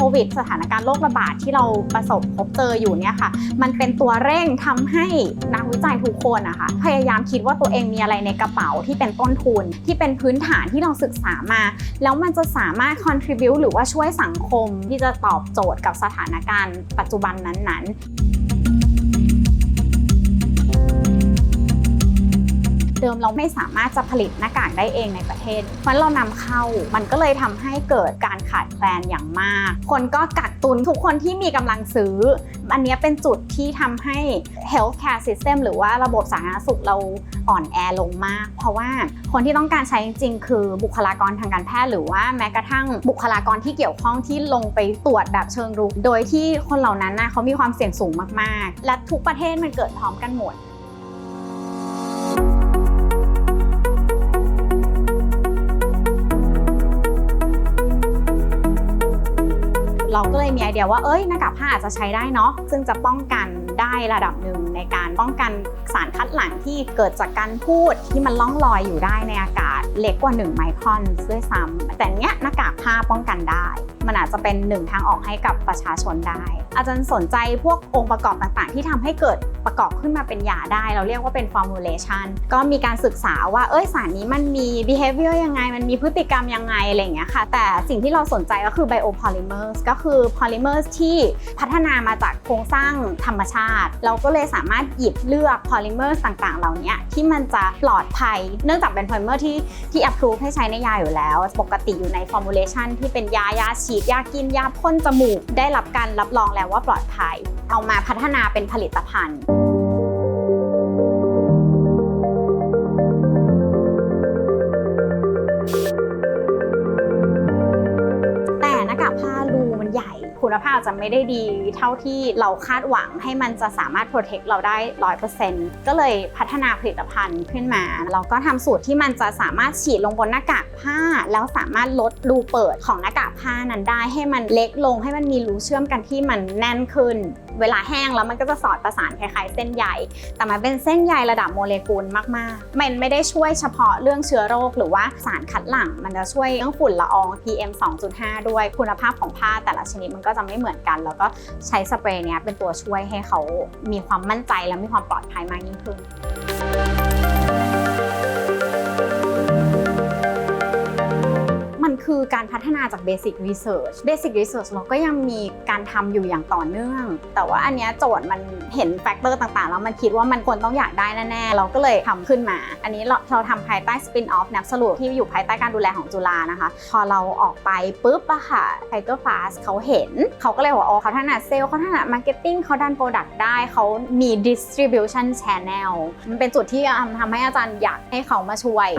ควิด สถานการณ์โรคระบาดที่เราประสบพบเจออยู่เนี่ยค่ะ มันเป็นตัวเร่งทำให้นักวิจัยทุกคนนะคะพยายามคิดว่าตัวเองมีอะไรในกระเป๋าที่เป็นต้นทุน ที่เป็นพื้นฐานที่เราศึกษามา แล้วมันจะสามารถ contribu หรือว่าช่วยสังคมที่จะตอบโจทย์กับสถานการณ์ปัจจุบันนั้นๆ เดิมเราไม่สามารถจะผลิตหน้ากากได้เองในประเทศ เพราะฉะนั้นเรานำเข้ามันก็เลยทำให้เกิดการขาดแคลนอย่างมาก คนก็กักตุนทุกคนที่มีกำลังซื้อ อันนี้เป็นจุดที่ทำให้ healthcare system หรือว่าระบบสาธารณสุขเราอ่อนแอลงมาก เพราะว่าคนที่ต้องการใช้จริงๆ คือบุคลากรทางการแพทย์หรือว่าแม้กระทั่งบุคลากรที่เกี่ยวข้องที่ลงไปตรวจแบบเชิงรุก โดยที่คนเหล่านั้นนะเขามีความเสี่ยงสูงมากๆ และทุกประเทศมันเกิดพร้อมกันหมด เราก็เลยมีไอเดียว่าเอ้ยหน้ากากผ้าอาจจะใช้ได้เนาะซึ่งจะป้องกันได้ระดับหนึ่งในการป้องกันสารคัดหลั่งที่เกิดจากการพูดที่มันล่องลอยอยู่ได้ในอากาศเล็กกว่า 1 ไมครอนด้วยซ้ำแต่เนี้ยหน้ากากผ้าป้องกันได้ มันอาจจะเป็นหนึ่งทางออกให้กับประชาชนได้ อาจารย์สนใจพวกองค์ประกอบต่างๆ ที่ทำให้เกิดประกอบขึ้นมาเป็นยาได้ เราเรียกว่าเป็น formulation ก็มีการศึกษาว่าเอ้ยสารนี้มันมี behavior ยังไง มันมีพฤติกรรมยังไงอะไรอย่างเงี้ยค่ะ แต่สิ่งที่เราสนใจก็คือ biopolymers ก็คือือพอลิเมอร์ที่พัฒนามาจากโครงสร้างธรรมชาติ เราก็เลยสามารถหยิบเลือกพอลิเมอร์ต่างๆ เหล่านี้ที่มันจะปลอดภัย เนื่องจากเป็นพอลิเมอร์ที่ที่อัพรูฟให้ใช้ในยาอยู่แล้ว ปกติอยู่ในฟอร์มูลเลชันที่เป็นยายาฉีดยากินยาพ่นจมูก ได้รับการรับรองแล้วว่าปลอดภัย เอามาพัฒนาเป็นผลิตภัณฑ์ คุณภาพอาจจะไม่ได้ดีเท่าที่เราคาดหวังให้มันจะสามารถโปรเทคเราได้100%ก็เลยพัฒนาผลิตภัณฑ์ขึ้นมาเราก็ทำสูตรที่มันจะสามารถฉีดลงบนหน้ากากผ้า แล้วสามารถลดรูเปิดของหน้ากากผ้านั้นได้ให้มันเล็กลงให้มันมีรูเชื่อมกันที่มันแน่นขึ้นเวลาแห้งแล้วมันก็จะสอดประสานคล้ายๆเส้นใยแต่มันเป็นเส้นใยระดับโมเลกุลมากๆ มันไม่ได้ช่วยเฉพาะเรื่องเชื้อโรค หรือว่าสารคัดหลั่ง มันจะช่วยเรื่องฝุ่นละออง PM 2.5 ด้วยคุณภาพของผ้าแต่ละชนิดมันก็จะไม่เหมือนกัน แล้วก็ใช้สเปรย์เนี้ยเป็นตัวช่วยให้เขามีความมั่นใจและมีความปลอดภัยมากยิ่งขึ้น การพัฒนาจาก Basic Research Basic Research เราก็ยังมีการทำอยู่อย่างต่อเนื่อง แต่ว่าอันเนี้ยโจทย์มันเห็นแฟกเตอร์ต่างๆ แล้วมันคิดว่ามันควรต้องอยากได้แน่ๆ เราก็เลยทำขึ้นมา อันนี้เราเราทำภายใต้ Spin Off นับสรุปที่อยู่ภายใต้การดูแลของจุฬานะคะ พอเราออกไปปุ๊บอะค่ะ Tiger Fast เขาเห็น เขาก็เลยบอกว่าอ๋อเขาถนัดเซลล์เขาถนัด Marketing เขาดัน Product ได้เขามี Distribution Channel มันเป็นจุดที่ทำให้อาจารย์อยากให้เขามาช่วย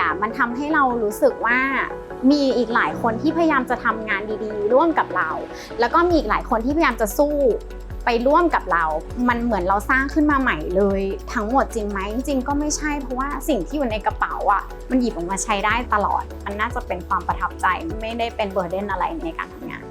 อะมันทำให้เรารู้สึกว่ามีอีกหลายคนที่พยายามจะทำงานดีๆ ร่วมกับเรา แล้วก็มีอีกหลายคนที่พยายามจะสู้ไปร่วมกับเรา มันเหมือนเราสร้างขึ้นมาใหม่เลย ทั้งหมดจริงไหมจริงก็ไม่ใช่เพราะว่าสิ่งที่อยู่ในกระเป๋าอะมันหยิบออกมาใช้ได้ตลอด มันน่าจะเป็นความประทับใจไม่ได้เป็นเบอร์เดนอะไรในการทำงาน